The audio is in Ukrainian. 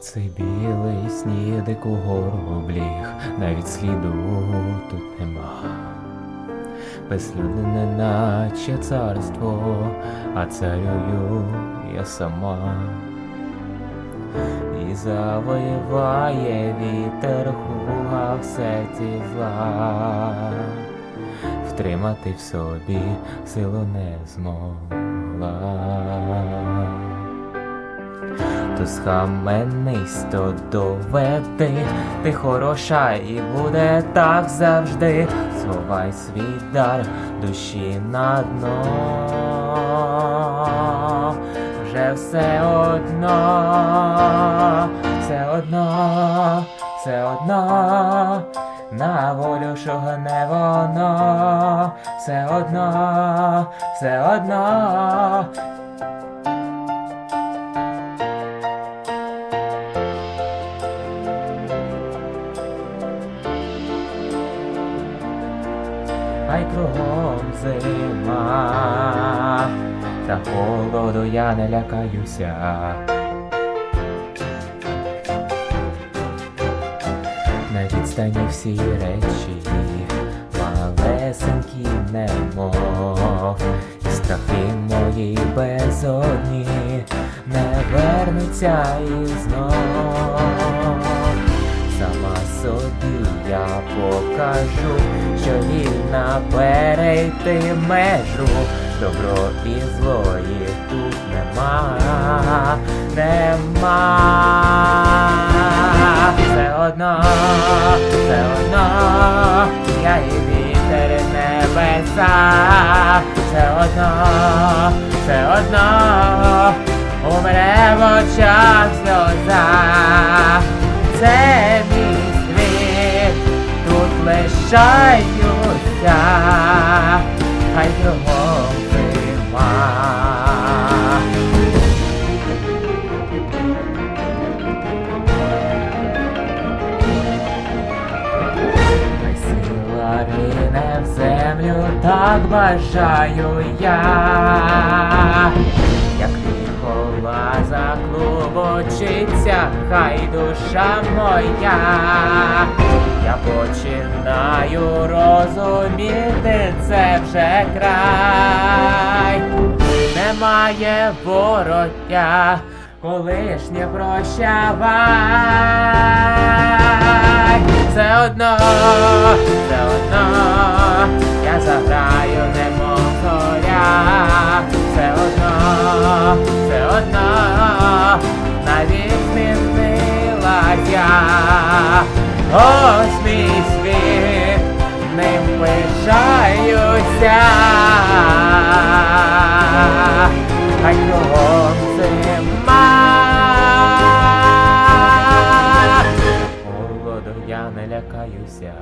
Цей білий сніг дику гору бліг, навіть сліду тут нема. Безлюдне, наче царство, а царюю я сама. І завоюває вітер хуга все ті зла, втримати в собі силу не змогла. То схаменись, то доведи, ти хороша і буде так завжди. Сховай свій дар душі на дно. Вже все одно, все одно, все одно, на волю шугне воно, все одно, все одно, хай кругом зима, та холоду я не лякаюся. На відстані всі речі, малесенькі немов, страхи мої безодні не вернуться і знов. Сама собі я покажу, що вільна перейти межу. Добро і злої тут нема, нема. Все одно, все одно, я і вітер небеса, все одно, все одно, умре в очах сльоза. Тут хай кругом зима. В землю, так бажаю я, лаза клубочиться, хай душа моя, я починаю розуміти, це вже край, немає вороття, колишнє прощавай. Все одно, все одно, ось мій світ, ним пишаюся, хай кругом зима, Голоду я не лякаюся.